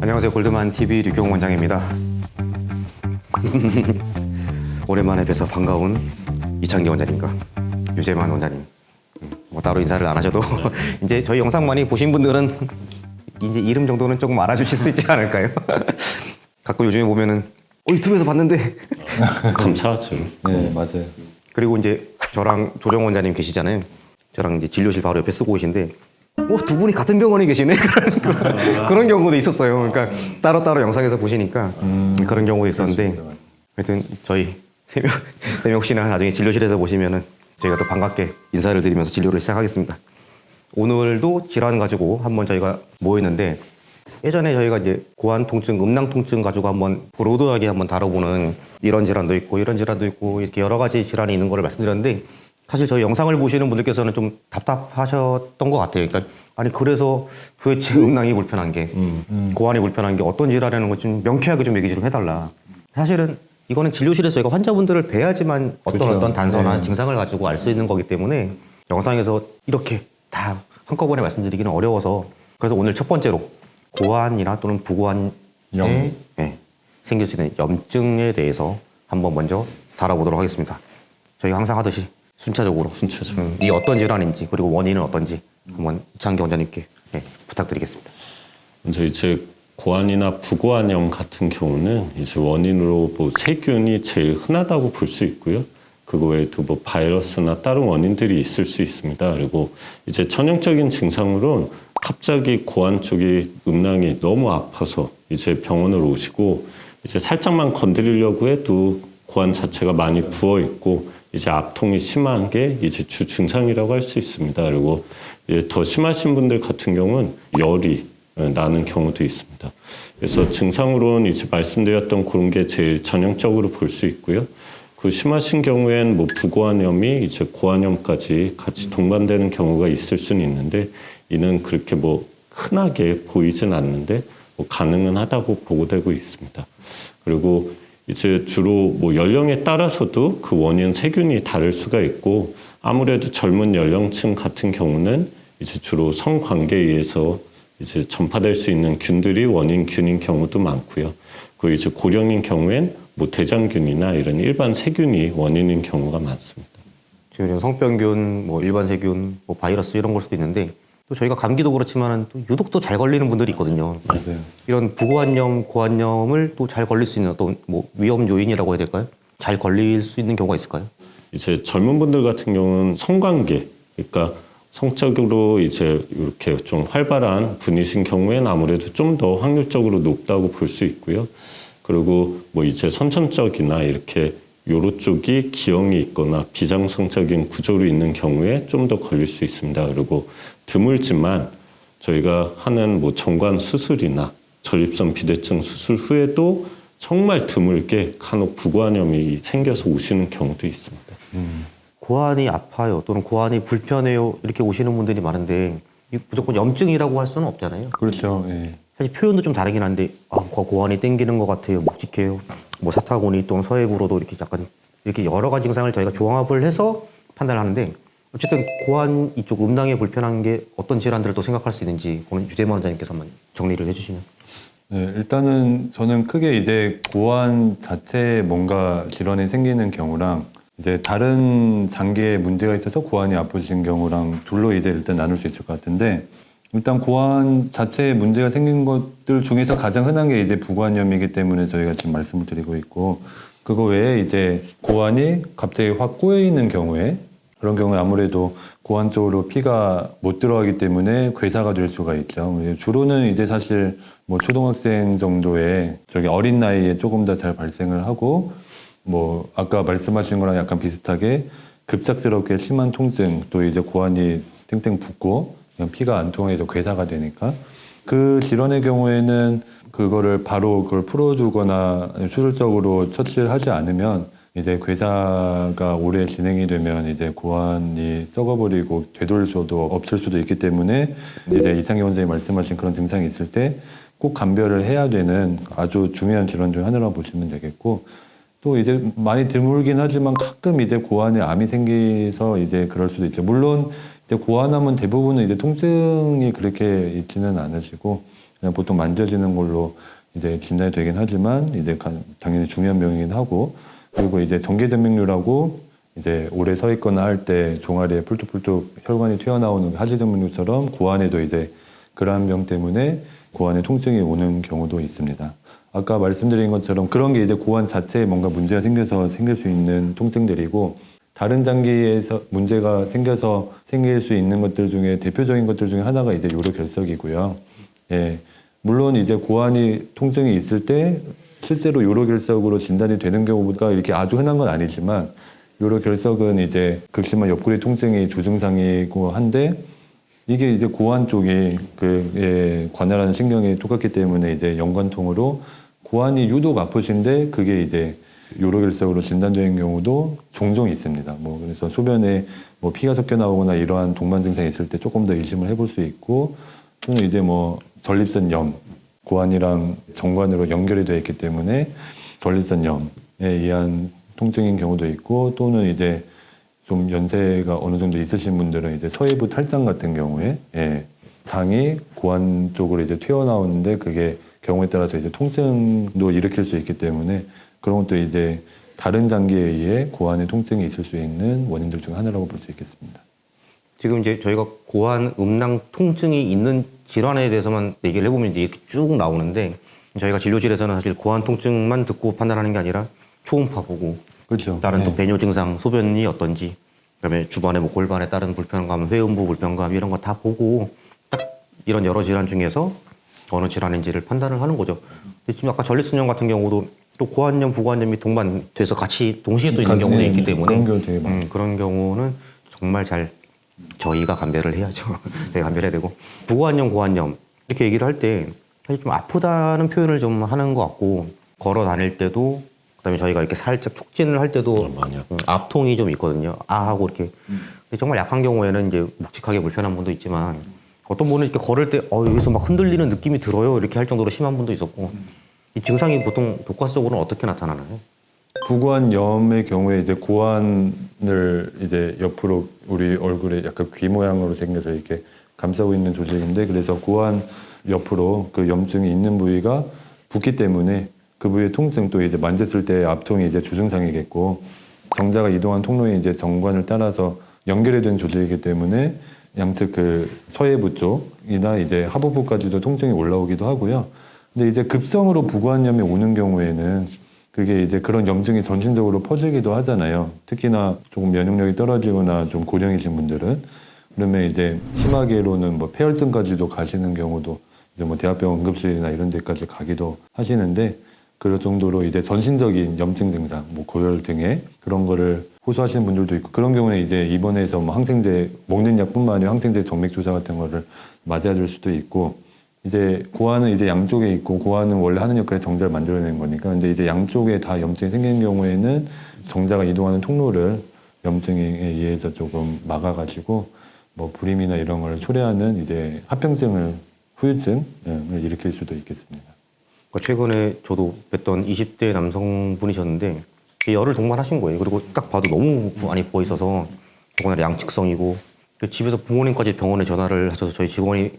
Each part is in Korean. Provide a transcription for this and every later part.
안녕하세요. 골드만 TV 류경 원장입니다. 오랜만에 뵈서 반가운 이창기 원장님과 유재만 원장님. 뭐 따로 인사를 안 하셔도 이제 저희 영상 많이 보신 분들은 이제 이름 정도는 조금 알아주실 수 있지 않을까요? 가끔 요즘에 보면은 어 유튜브에서 봤는데 감사하죠. 네, 맞아요. 그리고 이제 저랑 조정 원장님 계시잖아요. 저랑 이제 진료실 바로 옆에 쓰고 계신데 어, 두 분이 같은 병원에 계시네 그런, 그런 경우도 있었어요. 그러니까 따로 따로 영상에서 보시니까 그런 경우도 있었는데 하여튼 저희 세명 세명 혹시나 나중에 진료실에서 보시면은 저희가 또 반갑게 인사를 드리면서 진료를 시작하겠습니다. 오늘도 질환 가지고 한번 저희가 모였는데 예전에 저희가 이제 고환 통증, 음낭 통증 가지고 한번 브로드하게 한번 다뤄보는 이런 질환도 있고 이런 질환도 있고 이렇게 여러 가지 질환이 있는 거를 말씀드렸는데 사실 저희 영상을 보시는 분들께서는 좀 답답하셨던 것 같아요. 그러니까 아니 그래서 도대체 음낭이 불편한 게 고환이 불편한 게 어떤 질환이라는 걸 좀 명쾌하게 좀 얘기 좀 해달라. 사실은 이거는 진료실에서 저희가 환자분들을 뵈야지만 어떤 그렇죠. 어떤 단서나 네. 증상을 가지고 알 수 있는 거기 때문에 영상에서 이렇게 다 한꺼번에 말씀드리기는 어려워서 그래서 오늘 첫 번째로 고환이나 또는 부고환에 염. 네, 생길 수 있는 염증에 대해서 한번 먼저 다뤄보도록 하겠습니다. 저희가 항상 하듯이 순차적으로 순차적으로. 음, 이 어떤 질환인지 그리고 원인은 어떤지 한번 이창기 원장님께 네, 부탁드리겠습니다. 먼저 이제 고환이나 부고환염 같은 경우는 이제 원인으로 뭐 세균이 제일 흔하다고 볼 수 있고요. 그거 외에도 뭐 바이러스나 다른 원인들이 있을 수 있습니다. 그리고 이제 전형적인 증상으로는 갑자기 고환 쪽이 음낭이 너무 아파서 이제 병원을 오시고 이제 살짝만 건드리려고 해도 고환 자체가 많이 부어 있고 이제 압통이 심한 게 이제 주 증상이라고 할 수 있습니다. 그리고 더 심하신 분들 같은 경우는 열이 나는 경우도 있습니다. 그래서 증상으로는 이제 말씀드렸던 그런 게 제일 전형적으로 볼 수 있고요. 그 심하신 경우엔 뭐 부고환염이 이제 고환염까지 같이 동반되는 경우가 있을 수는 있는데 이는 그렇게 뭐 흔하게 보이진 않는데 뭐 가능은 하다고 보고되고 있습니다. 그리고 이제 주로 뭐 연령에 따라서도 그 원인 세균이 다를 수가 있고 아무래도 젊은 연령층 같은 경우는 이제 주로 성관계에 의해서 이제 전파될 수 있는 균들이 원인 균인 경우도 많고요. 그리고 이제 고령인 경우엔 뭐 대장균이나 이런 일반 세균이 원인인 경우가 많습니다. 성병균, 뭐 일반 세균, 뭐 바이러스 이런 걸 수도 있는데 또 저희가 감기도 그렇지만 또 유독 또 잘 걸리는 분들이 있거든요. 맞아요. 이런 부고환염, 고환염을 또 잘 걸릴 수 있는 어떤 뭐 위험 요인이라고 해야 될까요? 잘 걸릴 수 있는 경우가 있을까요? 이제 젊은 분들 같은 경우는 성관계, 그러니까 성적으로 이제 이렇게 좀 활발한 분이신 경우에는 아무래도 좀 더 확률적으로 높다고 볼 수 있고요. 그리고 뭐 이제 선천적이나 이렇게 요로 쪽이 기형이 있거나 비정상적인 구조로 있는 경우에 좀 더 걸릴 수 있습니다. 그리고 드물지만 저희가 하는 뭐 정관 수술이나 전립선 비대증 수술 후에도 정말 드물게 간혹 부관염이 생겨서 오시는 경우도 있습니다. 고환이 아파요 또는 고환이 불편해요 이렇게 오시는 분들이 많은데 이 무조건 염증이라고 할 수는 없잖아요. 그렇죠. 예. 사실 표현도 좀 다르긴 한데 아, 고- 고환이 땡기는 것 같아요, 묵직해요, 뭐 사타구니 또는 서해구로도 이렇게 약간 이렇게 여러 가지 증상을 저희가 종합을 해서 판단하는데 어쨌든 고환 이쪽 음낭에 불편한 게 어떤 질환들을 또 생각할 수 있는지 오늘 유재만 원장님께서 한번 정리를 해주시면. 네, 일단은 저는 크게 이제 고환 자체에 뭔가 질환이 생기는 경우랑 이제 다른 장기에 문제가 있어서 고환이 아프신 경우랑 둘로 이제 일단 나눌 수 있을 것 같은데 일단 고환 자체에 문제가 생긴 것들 중에서 가장 흔한 게 이제 부관염이기 때문에 저희가 지금 말씀을 드리고 있고 그거 외에 이제 고환이 갑자기 확 꼬여 있는 경우에 그런 경우에 아무래도 고환 쪽으로 피가 못 들어가기 때문에 괴사가 될 수가 있죠. 주로는 이제 사실 뭐 초등학생 정도의 저기 어린 나이에 조금 더 잘 발생을 하고 뭐 아까 말씀하신 거랑 약간 비슷하게 급작스럽게 심한 통증 또 이제 고환이 땡땡 붓고 피가 안 통해서 괴사가 되니까 그 질환의 경우에는 그거를 바로 그걸 풀어주거나 수술적으로 처치를 하지 않으면 이제 괴사가 오래 진행이 되면 이제 고환이 썩어버리고 되돌릴 수도 없을 수도 있기 때문에 이제 이상희 원장님 말씀하신 그런 증상이 있을 때 꼭 감별을 해야 되는 아주 중요한 질환 중 하나라고 보시면 되겠고 또 이제 많이 드물긴 하지만 가끔 이제 고환에 암이 생기서 이제 그럴 수도 있죠. 물론 이제 고환하면 대부분은 이제 통증이 그렇게 있지는 않으시고 그냥 보통 만져지는 걸로 이제 진단이 되긴 하지만 이제 가- 당연히 중요한 병이긴 하고 그리고 이제 전개전맥류라고 이제 오래 서 있거나 할 때 종아리에 뿔뚝뿔뚝 혈관이 튀어나오는 하지전맥류처럼 고환에도 이제 그러한 병 때문에 고환에 통증이 오는 경우도 있습니다. 아까 말씀드린 것처럼 그런 게 이제 고환 자체에 뭔가 문제가 생겨서 생길 수 있는 통증들이고 다른 장기에서 문제가 생겨서 생길 수 있는 것들 중에 대표적인 것들 중에 하나가 이제 요로 결석이고요. 예. 물론 이제 고환이 통증이 있을 때 실제로 요로결석으로 진단이 되는 경우가 이렇게 아주 흔한 건 아니지만 요로결석은 이제 극심한 옆구리 통증이 주증상이고 한데 이게 이제 고환 쪽이 그 예, 관할하는 신경이 똑같기 때문에 이제 연관통으로 고환이 유독 아프신데 그게 이제 요로결석으로 진단되는 경우도 종종 있습니다. 뭐 그래서 소변에 뭐 피가 섞여 나오거나 이러한 동반 증상이 있을 때 조금 더 의심을 해볼 수 있고 또는 이제 뭐 전립선 염 고환이랑 정관으로 연결이 되어 있기 때문에 전립선 염에 의한 통증인 경우도 있고 또는 이제 좀 연세가 어느 정도 있으신 분들은 이제 서해부 탈장 같은 경우에 예, 장이 고환 쪽으로 이제 튀어나오는데 그게 경우에 따라서 이제 통증도 일으킬 수 있기 때문에 그런 것도 이제 다른 장기에 의해 고환의 통증이 있을 수 있는 원인들 중 하나라고 볼 수 있겠습니다. 지금 이제 저희가 고환 음낭 통증이 있는 질환에 대해서만 얘기를 해보면 이제 이렇게 쭉 나오는데 저희가 진료실에서는 사실 고환 통증만 듣고 판단하는 게 아니라 초음파 보고 그렇죠. 다른 또 네. 배뇨 증상, 소변이 어떤지, 그다음에 주변에 뭐 골반에 따른 불편감, 회음부 불편감 이런 거 다 보고 딱 이런 여러 질환 중에서 어느 질환인지를 판단을 하는 거죠. 근데 지금 아까 전립선염 같은 경우도 또 고환염, 부고환염이 동반돼서 같이 동시에 또 있는 경우도 네, 있기 네. 때문에 그런 경우 되게 많아요. 음, 그런 경우는 정말 잘 저희가 감별을 해야죠. 저희가 감별해야 되고 부고환염, 고환염 이렇게 얘기를 할 때 사실 좀 아프다는 표현을 좀 하는 것 같고 걸어 다닐 때도 그다음에 저희가 이렇게 살짝 촉진을 할 때도 아. 음, 앞통이 좀 있거든요. 아 하고 이렇게. 근데 정말 약한 경우에는 이제 묵직하게 불편한 분도 있지만 어떤 분은 이렇게 걸을 때 어, 여기서 막 흔들리는 느낌이 들어요. 이렇게 할 정도로 심한 분도 있었고 이 증상이 보통 독과적으로는 어떻게 나타나나요? 부관염의 경우에 이제 고환을 이제 옆으로 우리 얼굴에 약간 귀 모양으로 생겨서 이렇게 감싸고 있는 조직인데 그래서 고환 옆으로 그 염증이 있는 부위가 붓기 때문에 그 부위의 통증 또 이제 만졌을 때 앞통이 이제 주증상이겠고 정자가 이동한 통로에 이제 정관을 따라서 연결이 된 조직이기 때문에 양측 그 서해부 쪽이나 이제 하부부까지도 통증이 올라오기도 하고요. 근데 이제 급성으로 부관염이 오는 경우에는 그게 이제 그런 염증이 전신적으로 퍼지기도 하잖아요. 특히나 조금 면역력이 떨어지거나 좀 고령이신 분들은 그러면 이제 심하게로는 뭐 폐혈증까지도 가시는 경우도 이제 뭐 대학병원 응급실이나 이런 데까지 가기도 하시는데 그럴 정도로 이제 전신적인 염증 증상, 뭐 고열 등의 그런 거를 호소하시는 분들도 있고 그런 경우는 이제 입원해서 뭐 항생제 먹는 약뿐만 아니라 항생제 정맥 주사 같은 거를 맞아야 될 수도 있고 이제 고환은 이제 양쪽에 있고 고환은 원래 하는 역할이 정자를 만들어내는 거니까 근데 이제 양쪽에 다 염증이 생기는 경우에는 정자가 이동하는 통로를 염증에 의해서 조금 막아가지고 뭐 불임이나 이런 걸 초래하는 이제 합병증을 후유증을 일으킬 수도 있겠습니다. 그러니까 최근에 저도 뵀던 20대 남성분이셨는데 열을 동반하신 거예요. 그리고 딱 봐도 너무 많이 부어 있어서 더구나 양측성이고 그 집에서 부모님까지 병원에 전화를 하셔서 저희 직원이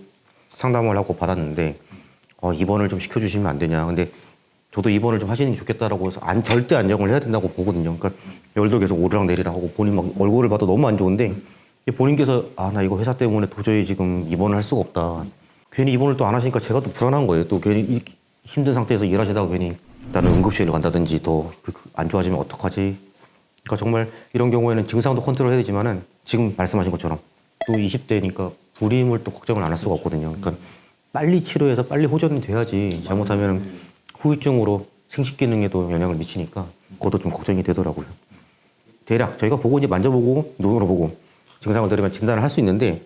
상담을 하고 받았는데 어, 입원을 좀 시켜주시면 안 되냐. 근데 저도 입원을 좀 하시는 게 좋겠다라고 해서 안, 절대 안정을 해야 된다고 보거든요. 그러니까 열도 계속 오르락 내리락 하고 본인 막 얼굴을 봐도 너무 안 좋은데 본인께서 아 나 이거 회사 때문에 도저히 지금 입원을 할 수가 없다. 괜히 입원을 또 안 하시니까 제가 또 불안한 거예요. 또 괜히 이- 힘든 상태에서 일하시다가 괜히 나는 응급실을 간다든지 더 안 좋아지면 어떡하지? 그러니까 정말 이런 경우에는 증상도 컨트롤 해야 되지만은 지금 말씀하신 것처럼 또 20대니까 불임을 또 걱정을 안 할 수가 없거든요. 그러니까 빨리 치료해서 빨리 호전이 돼야지 잘못하면 후유증으로 생식 기능에도 영향을 미치니까 그것도 좀 걱정이 되더라고요. 대략 저희가 보고 이제 만져보고 눈으로 보고 증상을 들으면 진단을 할 수 있는데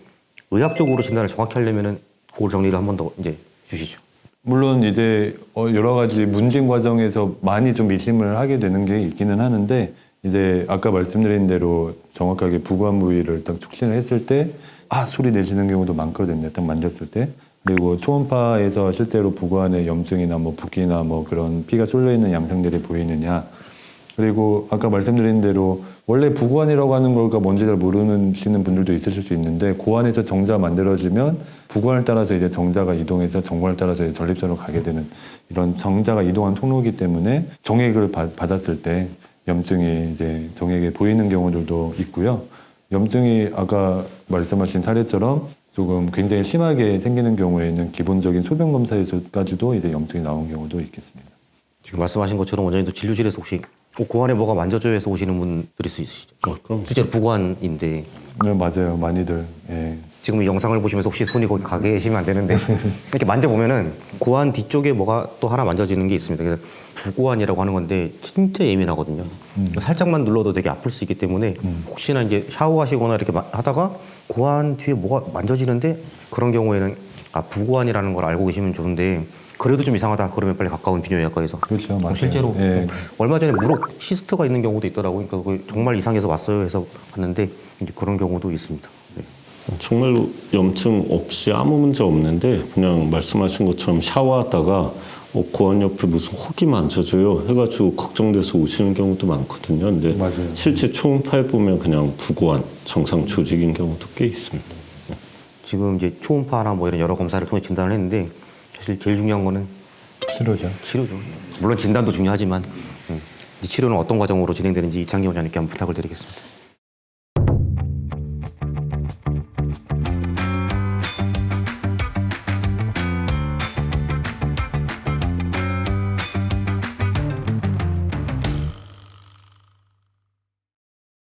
의학적으로 진단을 정확히 하려면은 그걸 정리를 한 번 더 이제 주시죠. 물론 이제 어, 여러 가지 문진 과정에서 많이 좀 의심을 하게 되는 게 있기는 하는데 이제 아까 말씀드린 대로 정확하게 부관 부위를 딱 촉진을 했을 때 아 소리 내시는 경우도 많거든요. 딱 만졌을 때 그리고 초음파에서 실제로 부관의 염증이나 뭐 붓기나 뭐 그런 피가 쏠려 있는 양상들이 보이느냐 그리고 아까 말씀드린 대로 원래 부관이라고 하는 걸가 뭔지 잘 모르시는 분들도 있으실 수 있는데 고안에서 정자 만들어지면 부관을 따라서 이제 정자가 이동해서 정관을 따라서 전립선으로 가게 되는 이런 정자가 이동한 통로이기 때문에 정액을 받- 받았을 때 염증이 이제 정액에 보이는 경우들도 있고요. 염증이 아까 말씀하신 사례처럼 조금 굉장히 심하게 생기는 경우에는 기본적인 소변 검사에서까지도 이제 염증이 나온 경우도 있겠습니다. 지금 말씀하신 것처럼 원장님도 진료실에서 혹시 어, 고환에 뭐가 만져져야 해서 오시는 분들이 있- 있으시죠? 어, 그럼 실제로 부관인데 네, 맞아요. 많이들. 예. 지금 이 영상을 보시면서 혹시 손이 거기 가 계시면 안 되는데 이렇게 만져보면은 고환 뒤쪽에 뭐가 또 하나 만져지는 게 있습니다. 그래서 부고환이라고 하는 건데 진짜 예민하거든요. 살짝만 눌러도 되게 아플 수 있기 때문에 혹시나 이제 샤워하시거나 이렇게 마- 하다가 고환 뒤에 뭐가 만져지는데 그런 경우에는 아 부고환이라는 걸 알고 계시면 좋은데 그래도 좀 이상하다 그러면 빨리 가까운 비뇨기과에서 그렇죠. 맞아요. 실제로 예. 얼마 전에 무릎 시스트가 있는 경우도 있더라고요. 그러니까 정말 이상해서 왔어요 해서 봤는데 이제 그런 경우도 있습니다. 네. 정말로 염증 없이 아무 문제 없는데 그냥 말씀하신 것처럼 샤워하다가 어, 고환 옆에 무슨 혹이 만져져요 해가지고 걱정돼서 오시는 경우도 많거든요. 근데 맞아요. 실제 초음파에 보면 그냥 부고환 정상 조직인 경우도 꽤 있습니다. 지금 이제 초음파나 뭐 이런 여러 검사를 통해 진단을 했는데 사실 제일 중요한 거는 치료죠. 치료죠. 물론 진단도 중요하지만 음, 이 치료는 어떤 과정으로 진행되는지 이창기 원장님께 한번 부탁을 드리겠습니다.